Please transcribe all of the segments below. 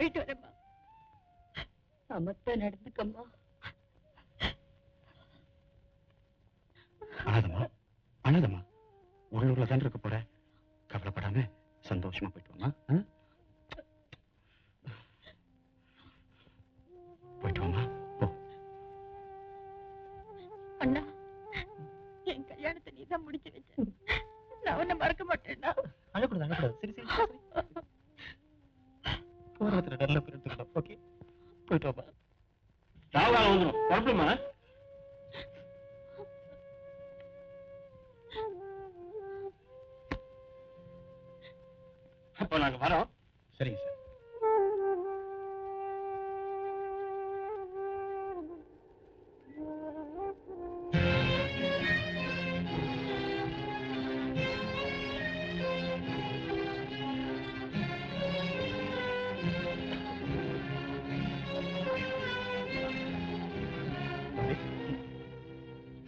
போயிட்டு வரேம்மா. சமத்தா நடந்துக்கம்மா. அழாதம்மா அழாதம்மா உள்ளூர்ல தான் இருக்க போற. கவலைப்படாம சந்தோஷமா போயிட்டு வாமா? போயிட்டு வாமா போ. அண்ணா என் கல்யாணத்தை நீ தான் முடிச்சு வச்ச. நான் உன்னை மறக்க மாட்டேன்னா அழக்கூடாது அழக்கூடாது. சரி சரி சரி, മാത്രം. നല്ല പേര്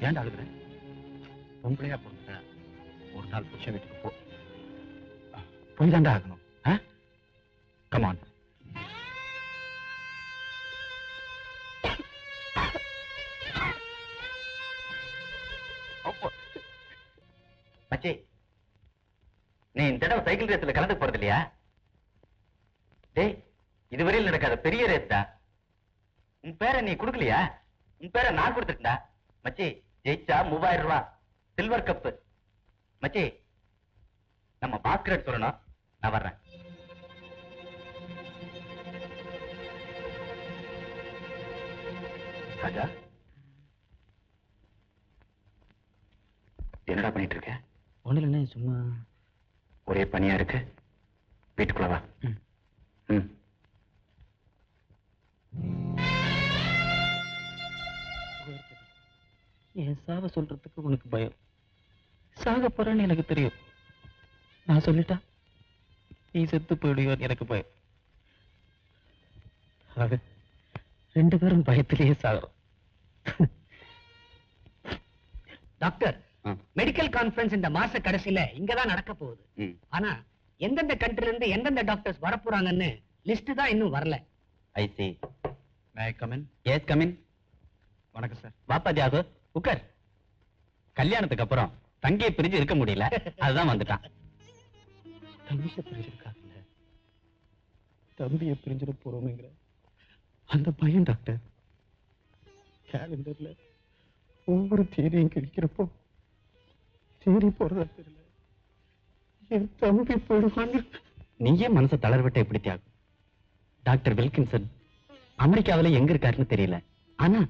ஏன்டா அழுகுற? பொம்பளையா பிறந்த ஒரு நாள் புருஷன் வீட்டுக்கு போ. போய் தாண்டா ஆகணும். கமான் மச்சி நீ இந்த தடவை சைக்கிள் ரேஸ்ல கலந்து போறது இல்லையா? டேய் இதுவரையில் நடக்காத பெரிய ரேஸ் தான் உன் பேரை நீ கொடுக்கலையா? உன் பேரை நான் கொடுத்துட்டா மச்சி ஜெயிச்சா மூவாயிரம் ரூபாய் சில்வர் கப்பு மச்சி நம்ம பாஸ்கரட் சொல்லணும். நான் வர்றேன். ராஜா என்னடா பண்ணிட்டு இருக்க? ஒண்ணு இல்லைண்ணே சும்மா. ஒரே பனியா இருக்கு. வீட்டுக்குள்ள என் சாவ சொல்றதுக்கு உனக்கு பயம். சாக போறேன்னு எனக்கு தெரியும். நான் சொல்லிட்டா நீ செத்து போயிடுவான்னு எனக்கு பயம். ஆக ரெண்டு பேரும் பயத்திலேயே சாகிறோம். டாக்டர். மெடிக்கல் கான்ஃபரன்ஸ் இந்த மாச கடைசியில இங்கதான் நடக்க போகுது. ஆனா எந்தெந்த கண்ட்ரில இருந்து எந்தெந்த டாக்டர்ஸ் வரப்போறாங்கன்னு லிஸ்ட் தான் இன்னும் வரல. I C may come in yes come in வணக்கம் சார் வாப்பா தியாகு. உட்கார். கல்யாணத்துக்கு அப்புறம் தங்கியை பிரிஞ்சு இருக்க முடியல. அதுதான் வந்துட்டான். தம்பியை பிரிஞ்சிருக்காங்கல்ல தம்பியை பிரிஞ்சிட போறோமேங்கிற அந்த பையன் டாக்டர். கேலண்டர்ல ஒவ்வொரு தேதியும் கிழிக்கிறப்போ தேடி போறதா தெரியல. என் தம்பி போயிடுவான்னு. நீயே மனசை தளர்விட்ட எப்படி தியாகு? டாக்டர் வில்கின்சன் அமெரிக்காவுல எங்க இருக்காருன்னு தெரியல. ஆனா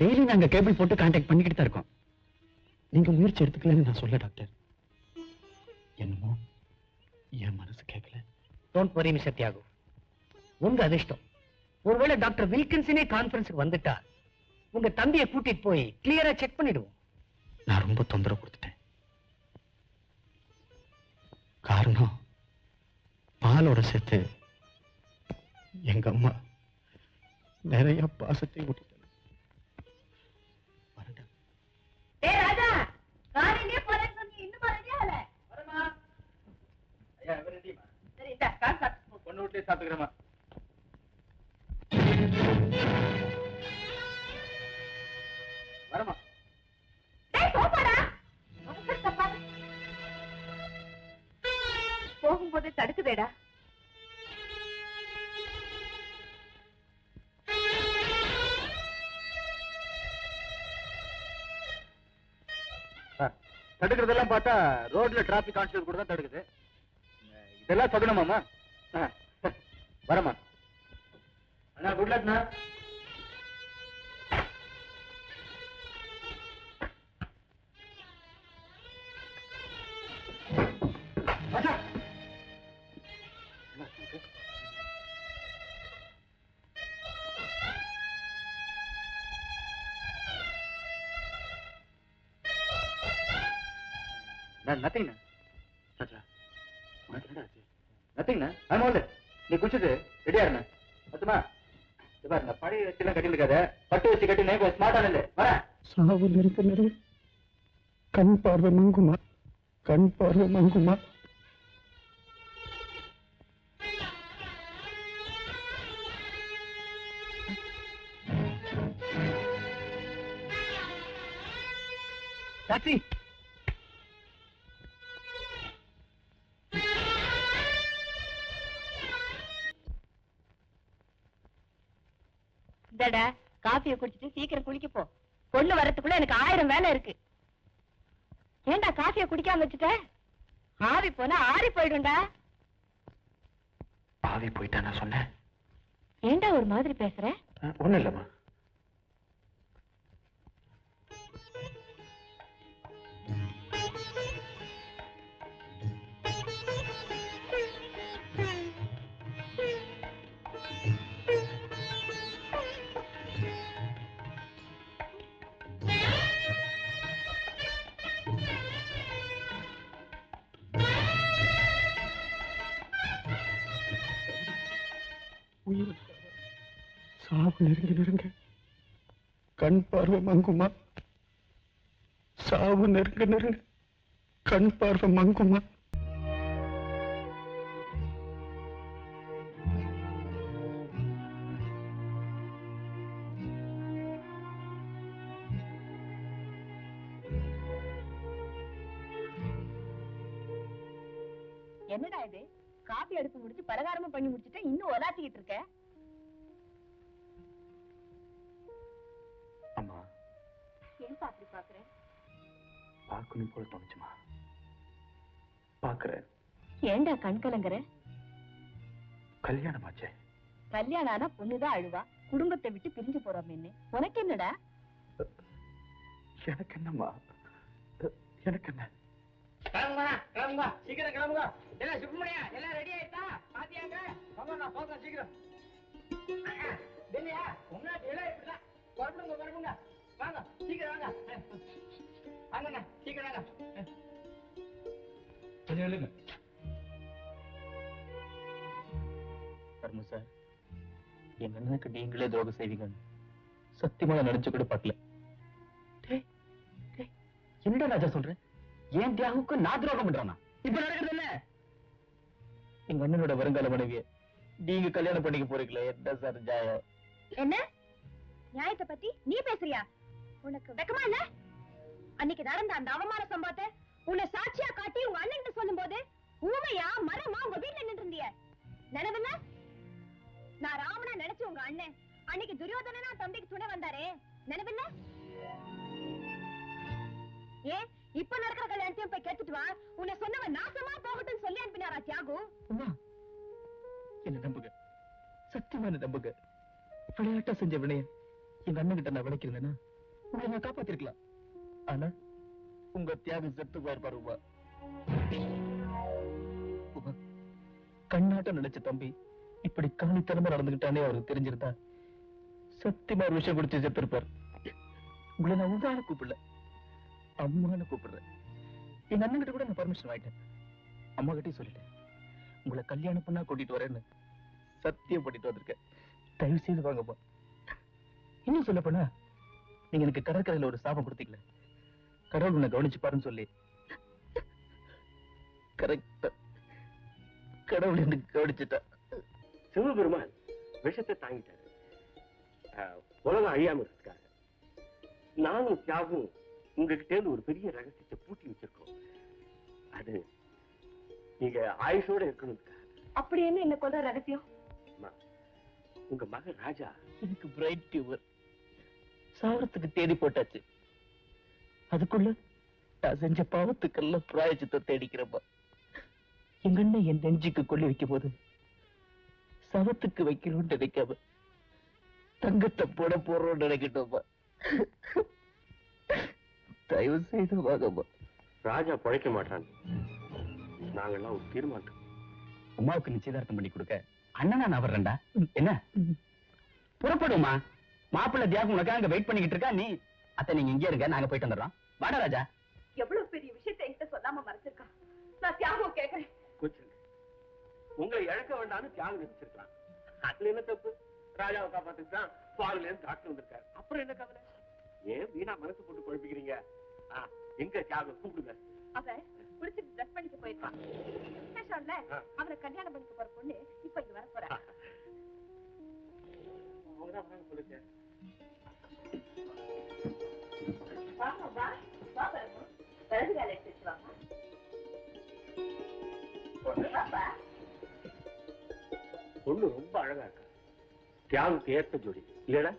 டெய்லி நாங்க கேபிள் போட்டு கான்டாக்ட் பண்ணிக்கிட்டு தான் இருக்கோம். நீங்க முயற்சி எடுத்துக்கலன்னு நான் சொல்ல டாக்டர். என்னமோ? என் மனசு கேட்கல டோன்ட் வரி மிஸ்டர் தியாகு. உங்க அதிர்ஷ்டம். ஒருவேளை டாக்டர் வில்கின்சனே கான்ஃபரன்ஸுக்கு வந்துட்டா உங்க தம்பியை கூட்டிட்டு போய் கிளியரா செக் பண்ணிடுவோம். நான் ரொம்ப தொந்தரவு கொடுத்துட்டேன். காரணம் பாலோட சேர்த்து எங்க அம்மா நிறைய பாசத்தை ஊட்டிட்டாங்க வரேன்டா. ஏ ராஜா காலையிலே போறேன்னு சொன்னி இன்னும் ரெடி ஆகல சரி இந்த காசு சாப்பிட்டு போ. பொண்ணு வீட்லயே சாப்பிட்டுக்கிறேமா வரமா. போகும்போது தடுக்குதேடா. தடுக்கிறதெல்லாம் பார்த்தா ரோட்ல டிராபிக் கான்ஸ்டபிள் கூட தான் தடுக்குது. இதெல்லாம் சொல்லணுமாமா வரமா. அண்ணா குட் லக்ண்ணா நத்திங்ண்ணா ராஜா உனக்கு? நத்திங்ண்ணா ஆமா இல்ல நீ குடிச்சிட்டு ரெடியா இருந்த பத்துமா? பாரு இந்த பழைய வச்சுலாம் கட்டியிருக்காத பட்டு வச்சு கட்டி நைக்கு ஸ்மார்ட்டான இல்லை சாவு நெருக்க நெருங்க கண் பார்வை மங்குமா? கண் பார்வை மங்குமா? டாக்ஸி காஃபியை குடிச்சிட்டு சீக்கிரம் குளிக்க போ. பொண்ணு வரதுக்குள்ள எனக்கு ஆயிரம் வேலை இருக்கு. ஏன்டா காஃபியை குடிக்காம வச்சுட்ட? ஆவி போனா ஆறி போயிடும்டா. ஆவி போயிட்டா நான் சொன்னேன். ஏன்டா ஒரு மாதிரி பேசுற? ஒண்ணும் இல்லம்மா. உயிர் சாவு நெருங்க. நெருங்க கண் பார்வை மங்குமா சாவு நெருங்க நெருங்க. கண் பார்வை மங்குமா என்னடா இது? காஃபி அடுப்பு முடிச்சு பலகாரமும் பண்ணி முடிச்சுட்டு இன்னும் ஒலாத்திக்கிட்டு இருக்க? அம்மா. ஏன்பா அப்படி பாக்குறேன்? பார்க்கணும் போல தோணுச்சுமா. பாக்குறேன். ஏன்டா கண் கலங்குற? கல்யாணம் ஆச்சே கல்யாணம் ஆனா பொண்ணுதான் அழுவா? குடும்பத்தை விட்டு பிரிஞ்சு போறோம் என்ன உனக்கு என்னடா? எனக்கு என்னம்மா? எனக்கு என்ன? கிளம்புங்க கிளம்புங்க சீக்கிரம் கிளம்புங்க எல்லாம் சுப்பிரமணியா எல்லாம் ரெடி ஆயிட்டா? பாத்தியாங்க? வாங்க போகலாம் சீக்கிரம். இல்லையா முன்னாடி எல்லாம் இப்படிதான் வாங்க சீக்கிரம் வாங்க. வாங்கண்ணா சீக்கிரம் வாங்க. கொஞ்சம் எழுங்க. தர்ம சார் என் அண்ணனுக்கு நீங்களே துரோகம் செய்வீங்கன்னு சத்தியமா நான் நினைச்சு கூட பார்க்கல என்னடா ராஜா சொல்ற? ஏன் நான் துரோகம் பண்றானா இப்ப நடக்கிறது என்ன எங்க அண்ணனோட வருங்கால மனைவிய. நீங்க கல்யாணம் பண்ணிக்க போறீங்களே என்ன சார் ஜாயம் என்ன? நியாயத்தை பத்தி நீ பேசுறியா? உனக்கு வெக்கமா இல்ல? அன்னைக்கு நடந்த அந்த அவமான சம்பவத்தை எங்க அண்ணன் கிட்ட நான் விளைக்கிறேன்னா உங்களை நான் காப்பாத்திருக்கலாம். ஆனா உங்க தியாகம் செத்து போயிருப்பாரு உமா. உமா கண்ணாட்டம் நினைச்ச தம்பி இப்படி காணித்தனமா நடந்துகிட்டானே அவருக்கு தெரிஞ்சிருந்தா சத்தியமா ஒரு விஷயம் குடிச்சு செத்துருப்பார். உங்களை நான் உதான கூப்பிடல. அம்மான்னு கூப்பிடுறேன். எங்க அண்ணன் கிட்ட கூட நான் பர்மிஷன் வாங்கிட்டேன். அம்மா கிட்டயும் சொல்லிட்டேன். உங்களை கல்யாணம் பண்ணா கூட்டிட்டு வரேன்னு சத்தியம் பண்ணிட்டு வந்திருக்கேன். தயவு செய்து வாங்கப்பா இன்னும் சொல்ல போனா நீங்க எனக்கு கடற்கரையில ஒரு சாபம் கொடுத்தீங்களே. கடவுள் உன்னை கவனிச்சு பாருன்னு சொல்லி. கரெக்டா. கடவுள் எனக்கு கவனிச்சுட்டா. சிவபெருமான் விஷத்தை தாங்கிட்டாரு. உலகம் அழியாம இருக்காங்க நானும் தியாகும் உங்ககிட்ட இருந்து ஒரு பெரிய ரகசியத்தை பூட்டி வச்சிருக்கோம். அது நீங்க ஆயுஷோட இருக்கணும்க்கா. அப்படி என்ன என்ன கொல்ற ரகசியம்? உங்க மகன் ராஜா எனக்கு பிரைட் டியூமர் சாவரத்துக்கு தேடி போட்டாச்சு. அதுக்குள்ள நான் செஞ்ச பாவத்துக்கெல்லாம் பிராயச்சித்தை தேடிக்கிறப்பா எங்க அண்ணன் என் நெஞ்சுக்கு கொள்ளி வைக்கும் போது சவத்துக்கு வைக்கணும்னு நினைக்காம தங்கத்தை போட போறோம்னு நினைக்கட்டும்ப்பா தயவு செய்து வாங்கம்மா. ராஜா பழைக்க மாட்டான். நாங்கெல்லாம் ஒரு தீர்மானம். உமாவுக்கு நிச்சயதார்த்தம் பண்ணி கொடுக்க அண்ணனா நான் வர்றேன்டா. என்ன? புறப்படுமா? மாப்பிள்ளை தியாகம் உனக்காக அங்க வெயிட் பண்ணிக்கிட்டு இருக்கா? நீ அத்தை நீங்க இங்கே இருங்க நாங்க போயிட்டு வந்துடுறோம். வாடா ராஜா. எவ்வளவு பெரிய விஷயத்தை என்கிட்ட சொல்லாம மறைச்சிருக்கான் நான் தியாகம் கேக்குறேன் கோச்சிருங்க உங்களை இழக்க வேண்டாம்னு தியாகம் நினைச்சிருக்கலாம் அதுல என்ன தப்பு? ராஜாவை காப்பாத்துதான் பாலுல இருந்து டாக்டர் வந்திருக்காரு. அப்புறம் என்ன கவலை? ஏன் வீணா மனசு போட்டு குழப்பிக்கிறீங்க? எங்க தியாகம்? கூப்பிடுங்க. அவன் குளிச்சுட்டு ட்ரெஸ் பண்ணிக்க போயிருக்கான். அவனை கல்யாணம் பண்ணிக்க போற பொண்ணு இப்ப இங்க வர போறா அவங்கதான் ரொம்ப அழகா இருக்கா. ஏற்ற ஜோடி. இல்லடா?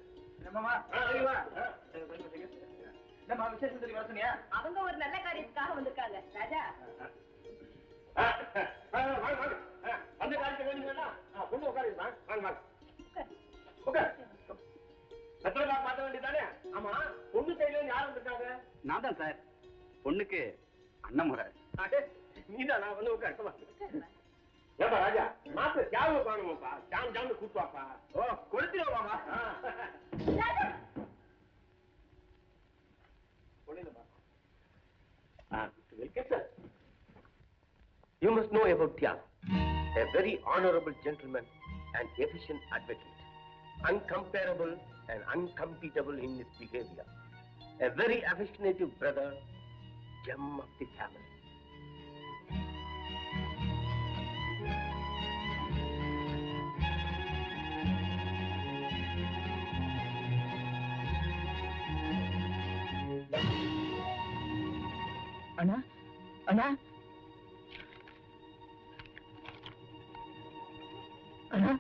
அவங்க ஒரு நல்ல காரியத்துக்காக வந்திருக்காங்க வந்து காரியத்துக்கு வேணுங்களா பொண்ணு உட்காருமா வாங்க வாங்க. உட்காரு. நாள் பார்த்த வேண்டியதானே ஆமா பொண்ணு சைடுல யார் வந்திருக்காங்க? நான் தான் சார். பொண்ணுக்கு அண்ணன் முறை. அடே, நீதானா வந்து. ஏப்பா ராஜா மாத்து தியாகு காணுமாப்பா ஜாம் ஜாம்னு கூட்டுவாப்பா. ஓ கொடுத்துருவாமா You must know about Tiago, a very honorable gentleman and efficient advocate, uncomparable and uncompetable in his behavior, a very affectionate brother, gem of the family. அண்ணா அண்ணா அண்ணா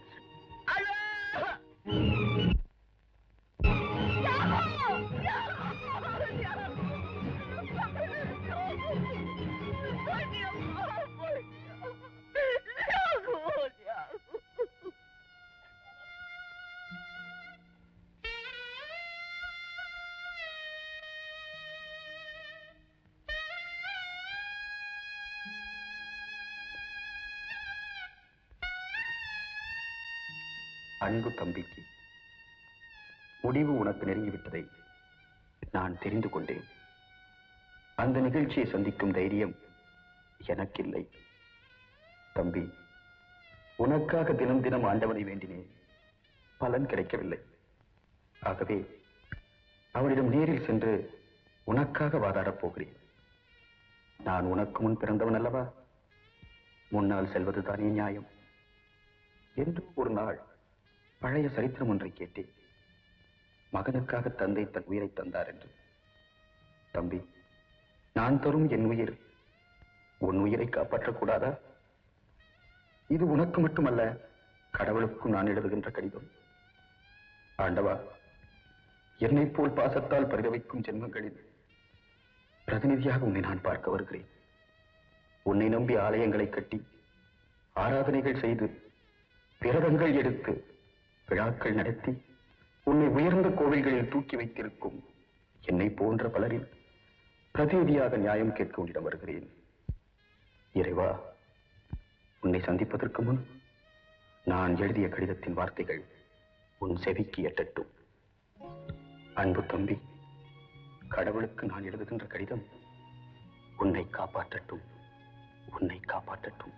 அன்பு தம்பிக்கு. முடிவு உனக்கு நெருங்கிவிட்டதை நான் தெரிந்து கொண்டேன். அந்த நிகழ்ச்சியை சந்திக்கும் தைரியம் எனக்கில்லை. தம்பி உனக்காக தினம் தினம் ஆண்டவனை வேண்டினேன் பலன் கிடைக்கவில்லை. ஆகவே அவனிடம் நேரில் சென்று உனக்காக வாதாடப் போகிறேன். நான் உனக்கு முன் பிறந்தவன் அல்லவா? முன்னால் செல்வதுதானே நியாயம். என்று ஒரு நாள் பழைய சரித்திரம் ஒன்றை கேட்டேன். மகனுக்காக தந்தை தன் உயிரை தந்தார் என்று. தம்பி நான் தரும் என் உயிர் உன் உயிரை காப்பாற்றக்கூடாதா? இது உனக்கு மட்டுமல்ல கடவுளுக்கும் நான் எழுதுகின்ற கடிதம். ஆண்டவா என்னைப் போல் பாசத்தால் பரிதவிக்கும் ஜென்மங்களில் பிரதிநிதியாக உன்னை நான் பார்க்க வருகிறேன். உன்னை நம்பி ஆலயங்களை கட்டி ஆராதனைகள் செய்து விரதங்கள் எடுத்து விழாக்கள் நடத்தி உன்னை உயர்ந்த கோவில்களில் தூக்கி வைத்திருக்கும் என்னை போன்ற பலரில் பிரதிநிதியாக நியாயம் கேட்க உன்னிடம் வருகிறேன். இறைவா உன்னை சந்திப்பதற்கு முன் நான் எழுதிய கடிதத்தின் வார்த்தைகள் உன் செவிக்கு எட்டட்டும். அன்பு தம்பி கடவுளுக்கு நான் எழுதுகின்ற கடிதம் உன்னை காப்பாற்றட்டும் உன்னை காப்பாற்றட்டும்.